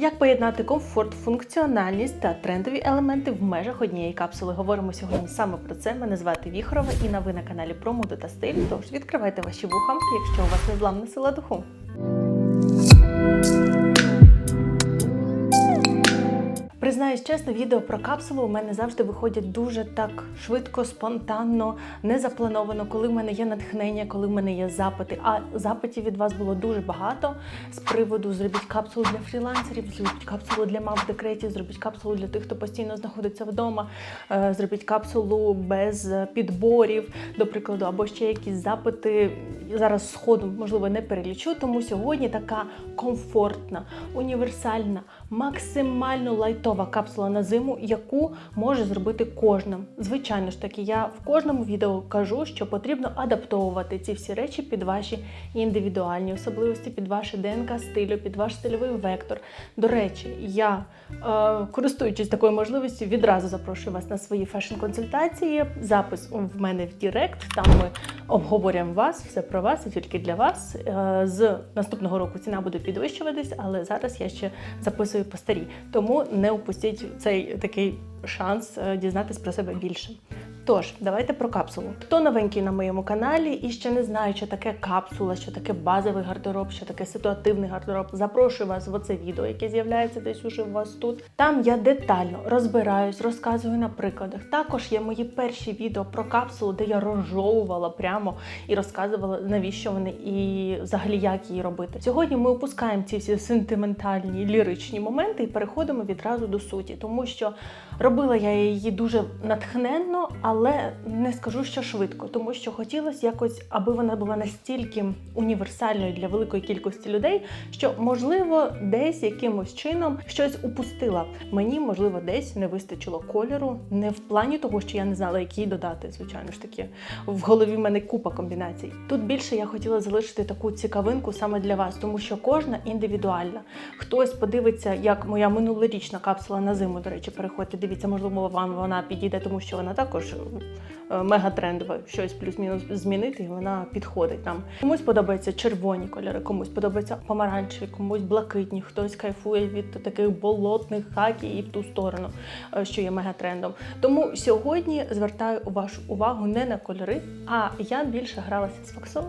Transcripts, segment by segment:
Як поєднати комфорт, функціональність та трендові елементи в межах однієї капсули? Говоримо сьогодні саме про це. Мене звати Віхорова і на ви на каналі про моду та стиль. Тож відкривайте ваші вуха, якщо у вас незламна сила духу. Признаюсь чесно, відео про капсулу у мене завжди виходять дуже так швидко, спонтанно, незаплановано, коли в мене є натхнення, коли в мене є запити. А запитів від вас було дуже багато з приводу зробіть капсулу для фрілансерів, зробіть капсулу для мам в декреті, зробіть капсулу для тих, хто постійно знаходиться вдома, е, зробіть капсулу без підборів, до прикладу, або ще якісь запити. Зараз сходу можливо не перелічу, тому сьогодні така комфортна, універсальна, максимально лайтова капсула на зиму, яку може зробити кожна. Звичайно ж таки, я в кожному відео кажу, що потрібно адаптовувати ці всі речі під ваші індивідуальні особливості, під ваше ДНК стилю, під ваш стильовий вектор. До речі, я е, користуючись такою можливістю, відразу запрошую вас на свої фешн-консультації. Запис в мене в Дірект. Там ми обговорюємо вас, все про вас і тільки для вас. Е, З наступного року ціна буде підвищуватись, але зараз я ще записую по старій. Тому не упустіть цей такий шанс е, дізнатись про себе більше. Тож, давайте про капсулу. Хто новенький на моєму каналі і ще не знає, що таке капсула, що таке базовий гардероб, що таке ситуативний гардероб, запрошую вас в оце відео, яке з'являється десь уже у вас тут. Там я детально розбираюсь, розказую на прикладах. Також є мої перші відео про капсулу, де я розжовувала прямо і розказувала, навіщо вони і взагалі як її робити. Сьогодні ми опускаємо ці всі сентиментальні ліричні моменти і переходимо відразу до суті, тому що робила я її дуже натхненно, але не скажу, що швидко, тому що хотілося якось, аби вона була настільки універсальною для великої кількості людей, що можливо десь якимось чином щось упустила. Мені можливо десь не вистачило кольору, не в плані того, що я не знала, який додати. Звичайно ж таки, в голові в мене купа комбінацій. Тут більше я хотіла залишити таку цікавинку саме для вас, тому що кожна індивідуальна. Хтось подивиться, як моя минулорічна капсула на зиму, до речі, переходьте. Дивіться, можливо, вам вона підійде, тому що вона також е, мегатрендова. Щось плюс-мінус змінити, і вона підходить нам. Комусь подобаються червоні кольори, комусь подобаються помаранчеві, комусь блакитні. Хтось кайфує від таких болотних хакі і в ту сторону, е, що є мегатрендом. Тому сьогодні звертаю вашу увагу не на кольори, а я більше гралася з факсо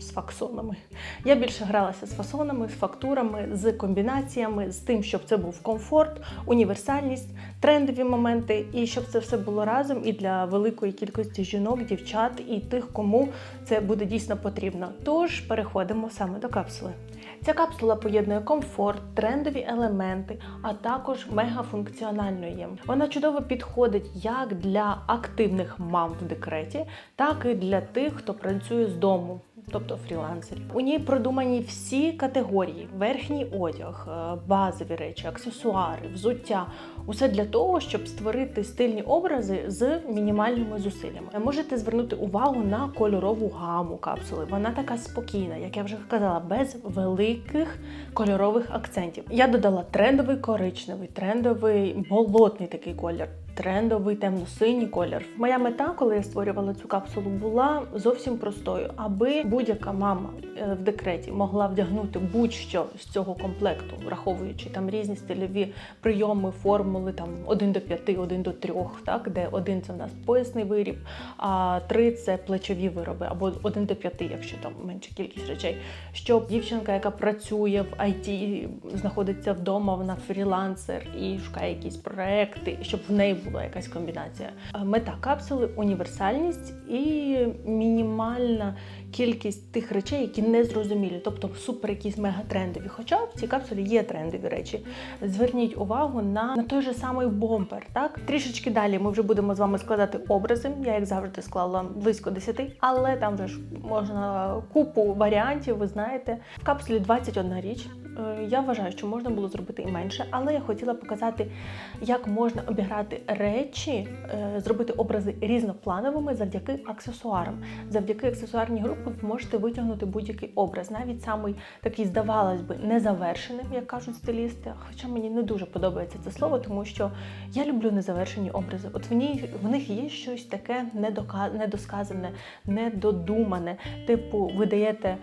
з факсонами. Я більше гралася з фасонами, з фактурами, з комбінаціями, з тим, щоб це був комфорт, універсальність, трендові моменти, і щоб це все було разом і для великої кількості жінок, дівчат і тих, кому це буде дійсно потрібно. Тож переходимо саме до капсули. Ця капсула поєднує комфорт, трендові елементи, а також мегафункціональною є. Вона чудово підходить як для активних мам в декреті, так і для тих, хто працює з дому. Тобто фрілансерів. У ній продумані всі категорії: верхній одяг, е, базові речі, аксесуари, взуття. Усе для того, щоб створити стильні образи з мінімальними зусиллями. Можете звернути увагу на кольорову гаму капсули. Вона така спокійна, як я вже казала, без великих кольорових акцентів. Я додала трендовий коричневий, трендовий болотний такий колір. Трендовий темно-синій колір. Моя мета, коли я створювала цю капсулу, була зовсім простою, аби будь-яка мама е, в декреті могла вдягнути будь-що з цього комплекту, враховуючи там різні стильові прийоми, формули, там 1 до 5, 1 до 3, так, де один це в нас поясний виріб, а три це плечові вироби, або 1 до 5, якщо там менша кількість речей. Щоб дівчинка, яка працює в IT, знаходиться вдома, вона фрілансер і шукає якісь проекти, щоб в неї була якась комбінація. Мета капсули універсальність і мінімальна кількість тих речей, які не зрозумілі, тобто супер якісь мегатрендові. Хоча в цій капсулі є трендові речі. Зверніть увагу на, на той же самий бомбер. Так трішечки далі ми вже будемо з вами складати образи. Я як завжди склала близько 10, але там вже ж можна купу варіантів. Ви знаєте, в капсулі 21 річ. Е, Я вважаю, що можна було зробити і менше, але я хотіла показати, як можна обіграти речі, е, зробити образи різноплановими завдяки аксесуарам. Завдяки аксесуарній групі ви можете витягнути будь-який образ, навіть самий такий, здавалось би, незавершеним, як кажуть стилісти. Хоча мені не дуже подобається це слово, тому що я люблю незавершені образи. От в ній в них є щось таке недосказане, недодумане. Типу, ви даєте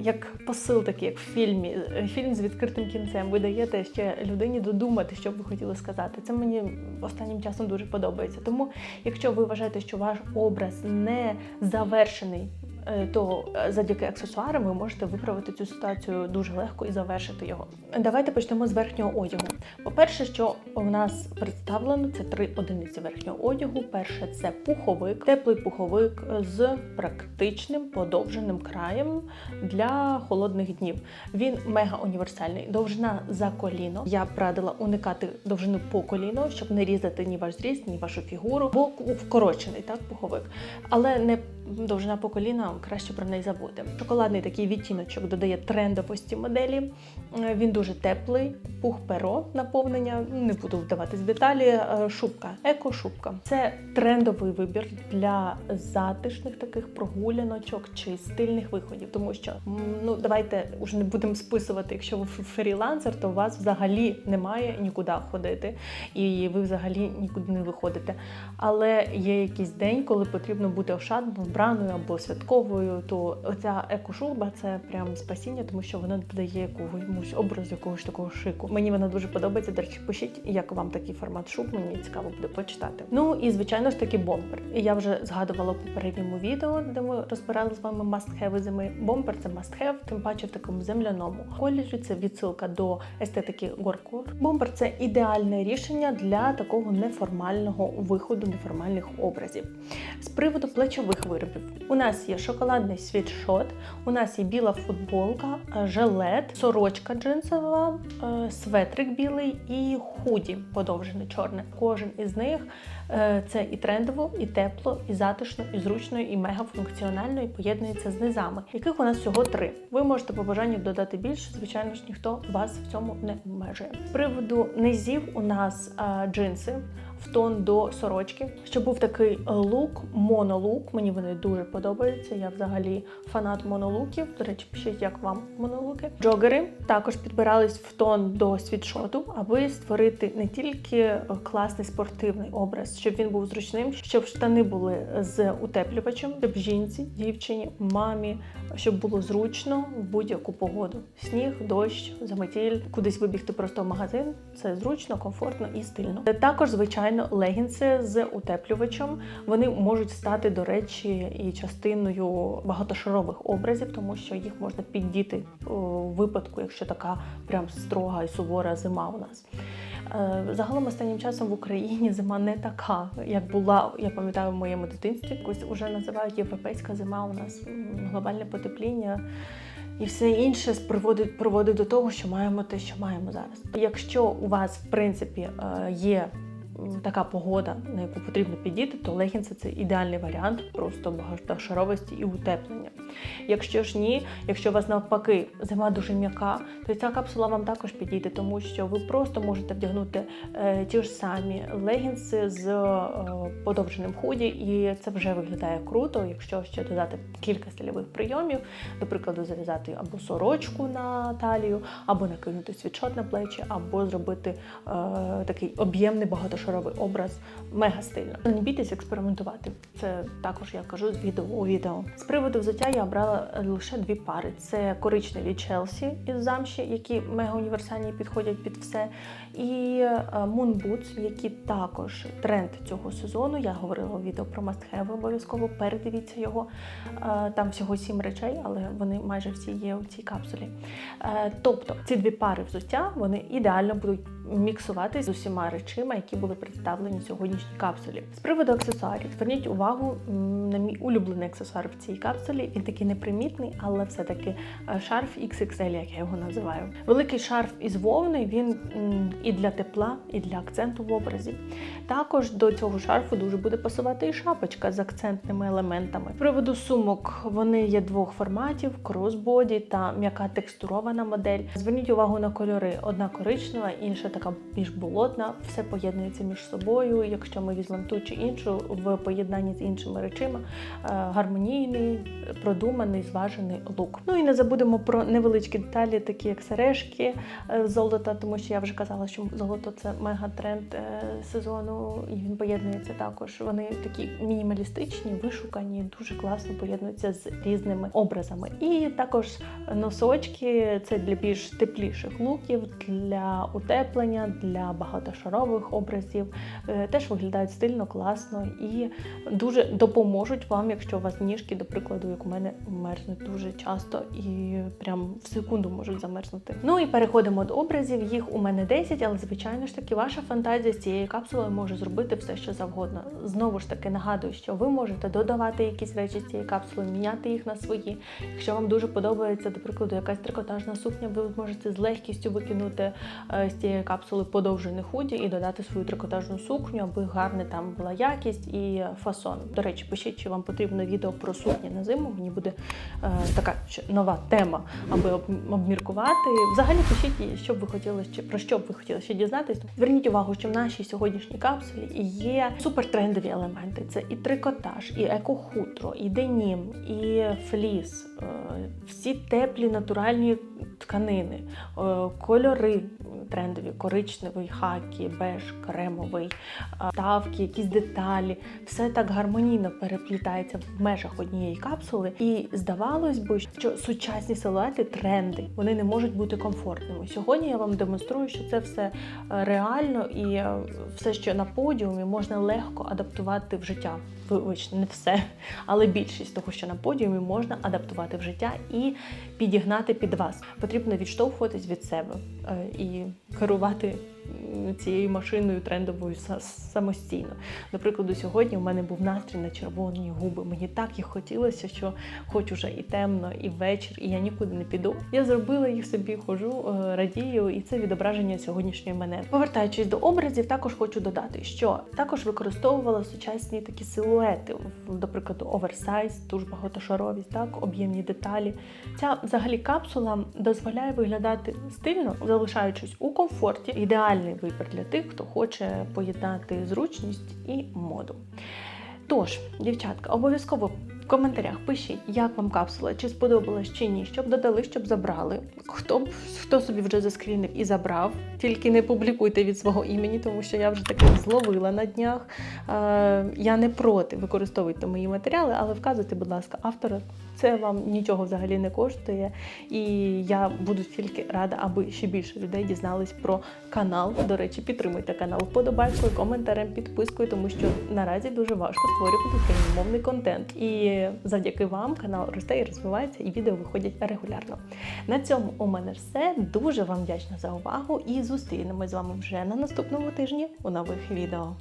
як посил, такий, як в фільмі, е, фільм з відкритим кінцем. Ви даєте ще людині додумати, що б ви хотіли сказати. Це мені останнім часом дуже подобається. Тому, якщо ви вважаєте, що ваш образ не завершений. Е, То е, завдяки аксесуарам ви можете виправити цю ситуацію дуже легко і завершити його. Давайте почнемо з верхнього одягу. По-перше, що у нас представлено це три одиниці верхнього одягу. Перше це пуховик, теплий пуховик з практичним подовженим краєм для холодних днів. Він мега універсальний. Довжина за коліно. Я б радила уникати довжину по коліно, щоб не різати ні ваш зріст, ні вашу фігуру, бо вкорочений так пуховик. Але не довжина по коліна, краще про неї забути. Шоколадний такий відтіночок додає трендовості моделі. Е, Він дуже теплий, пух перо наповнення. Не буду вдаватись в деталі. Е, Шубка, еко-шубка. Це трендовий вибір для затишних таких прогуляночок чи стильних виходів. Тому що ну давайте уже не будемо списувати. Якщо ви фрілансер, то у вас взагалі немає нікуди ходити, і ви взагалі нікуди не виходите. Але є якийсь день, коли потрібно бути ошатно вбраною або святковою, то ця екошуба це прям спасіння, тому що вона додає якогось образу, якогось такого шику. Мені вона дуже подобається. До речі, пишіть, як вам такий формат шуб. Мені цікаво буде почитати. Ну і звичайно ж таки бомбер. Я вже згадувала у попередньому відео, де ми розбирали з вами must-have зими. Бомбер це must-have, тим паче в такому земляному кольорі. Це відсилка до естетики горкор. Бомбер це ідеальне рішення для такого неформального виходу, неформальних образів. З приводу плечових виробів у нас є шоколадний світшот, у нас є біла футболка, е, жилет, сорочка джинсова, е, светрик білий і худі подовжене чорне. Кожен із них це і трендово, і тепло, і затишно, і зручно, і мегафункціонально, і поєднується з низами, яких у нас всього три. Ви можете по бажанню додати більше. Звичайно ж, ніхто вас в цьому не обмежує. З приводу низів у нас е, джинси в тон до сорочки, щоб був такий е, лук, монолук. Мені вони дуже подобаються. Я взагалі фанат монолуків. До речі, пишіть, як вам монолуки. Джогери також підбирались в тон до світшоту, аби створити не тільки е, класний спортивний образ, щоб він був зручним, щоб штани були з утеплювачем, щоб жінці, дівчині, мамі, щоб було зручно в будь-яку погоду. Сніг, дощ, заметіль, кудись вибігти просто в магазин. Це зручно, комфортно і стильно. Також, звичайно, легінси з утеплювачем. Вони можуть стати, до речі, і частиною багатошарових образів, тому що їх можна піддіти у випадку, якщо така прям строга і сувора зима у нас. Е, Загалом останнім часом в Україні зима не така, як була, я пам'ятаю, в моєму дитинстві. Якось вже називають європейська зима. У нас глобальне потепління. І все інше приводить, приводить до того, що маємо те, що маємо зараз. Якщо у вас, в принципі, е, є така погода, на яку потрібно підійти, то легінси це ідеальний варіант просто багатошаровості і утеплення. Якщо ж ні, якщо у вас навпаки зима дуже м'яка, то ця капсула вам також підійде, тому що ви просто можете вдягнути е, ті ж самі легінси з е, подовженим худі, і це вже виглядає круто, якщо ще додати кілька стильових прийомів, до прикладу, зав'язати або сорочку на талію, або накинути світшот на плечі, або зробити е, такий об'ємний багатошаровий образ мега стильно. Не бійтесь експериментувати. Це також я кажу з відео у відео. З приводу взуття я обрала лише дві пари: це коричневі Челсі із замші, які мега універсальні підходять під все, і е, Moon Boots, які також тренд цього сезону. Я говорила у відео про Must Have, обов'язково передивіться його. Е, Там всього сім речей, але вони майже всі є у цій капсулі. Е, Тобто ці дві пари взуття вони ідеально будуть міксуватись з усіма речима, які були представлені в сьогоднішній капсулі. З приводу аксесуарів, зверніть увагу на мій улюблений аксесуар в цій капсулі. Він такий непримітний, але все-таки е, шарф XXL, як я його називаю. Великий шарф із вовни, він і для тепла, і для акценту в образі. Також до цього шарфу дуже буде пасувати і шапочка з акцентними елементами. З приводу сумок вони є двох форматів: кросбоді та м'яка текстурована модель. Зверніть увагу на кольори: одна коричнева, інша така така більш болотна, все поєднується між собою. Якщо ми візьмемо ту чи іншу в поєднанні з іншими речима, е, гармонійний, продуманий, зважений лук. Ну і не забудемо про невеличкі деталі, такі як сережки е, золота, тому що я вже казала, що золото це мега-тренд е, сезону, і він поєднується також. Вони такі мінімалістичні, вишукані, дуже класно поєднуються з різними образами. І також носочки це для більш тепліших луків, для утеплення, для багатошарових образів. Е, Теж виглядають стильно, класно і дуже допоможуть вам, якщо у вас ніжки, до прикладу, як у мене мерзнуть дуже часто і прям в секунду можуть замерзнути. Ну і переходимо до образів. Їх у мене 10, але звичайно ж таки, ваша фантазія з цією капсулою може зробити все, що завгодно. Знову ж таки нагадую, що ви можете додавати якісь речі з цієї капсули, міняти їх на свої. Якщо вам дуже подобається, до прикладу, якась трикотажна сукня, ви можете з легкістю викинути е, з цієї капсули подовжений худі і додати свою трикотажну сукню, аби гарна там була якість і фасон. До речі, пишіть, чи вам потрібно відео про сукні на зиму. Мені буде е, така нова тема, аби обміркувати. Взагалі пишіть, що б ви хотіли ще про що б ви хотіли ще дізнатись. Зверніть увагу, що в нашій сьогоднішній капсулі є супертрендові елементи. Це і трикотаж, і екохутро, і денім, і фліс, е, всі теплі натуральні тканини, е, кольори трендові, коричневий, хакі, беж, кремовий, е, ставки, якісь деталі. Все так гармонійно переплітається в межах однієї капсули. І здавалось би, що сучасні силуети, тренди, вони не можуть бути комфортними. Сьогодні я вам демонструю, що це все е, реально і е, все, що на подіумі, можна легко адаптувати в життя. Вибачте, не все, але більшість того, що на подіумі можна адаптувати в життя і підігнати під вас. Потрібно відштовхуватись від себе е, і керувати цією машиною трендовою са- самостійно. До сьогодні у мене був настрій на червоні губи. Мені так їх хотілося, що хоч уже і темно, і вечір, і я нікуди не піду. Я зробила їх собі, хожу, е, радію, і це відображення сьогоднішньої мене. Повертаючись до образів, також хочу додати, що також використовувала сучасні такі силуети, до прикладу, оверсайз, дуже багатошаровість, так, об'ємні деталі. Ця взагалі капсула дозволяє виглядати стильно, залишаючись у комфорті. Ідеальний вибір для тих, хто хоче поєднати зручність і моду. Тож, дівчатка, обов'язково в коментарях пишіть, як вам капсула, чи сподобалась чи ні, щоб додали, щоб забрали. Хто хто собі вже заскрінив і забрав, тільки не публікуйте від свого імені, тому що я вже таке зловила на днях. Е, я не проти використовуйте мої матеріали, але вказуйте, будь ласка, автора. Це вам нічого взагалі не коштує. І я буду тільки рада, аби ще більше людей дізнались про канал. До речі, підтримуйте канал вподобайкою, коментарем, підпискою, тому що наразі дуже важко створювати україномовний контент. І завдяки вам канал росте і розвивається, і відео виходять регулярно. На цьому у мене все. Дуже вам вдячна за увагу і зустрінемось з вами вже на наступному тижні у нових відео.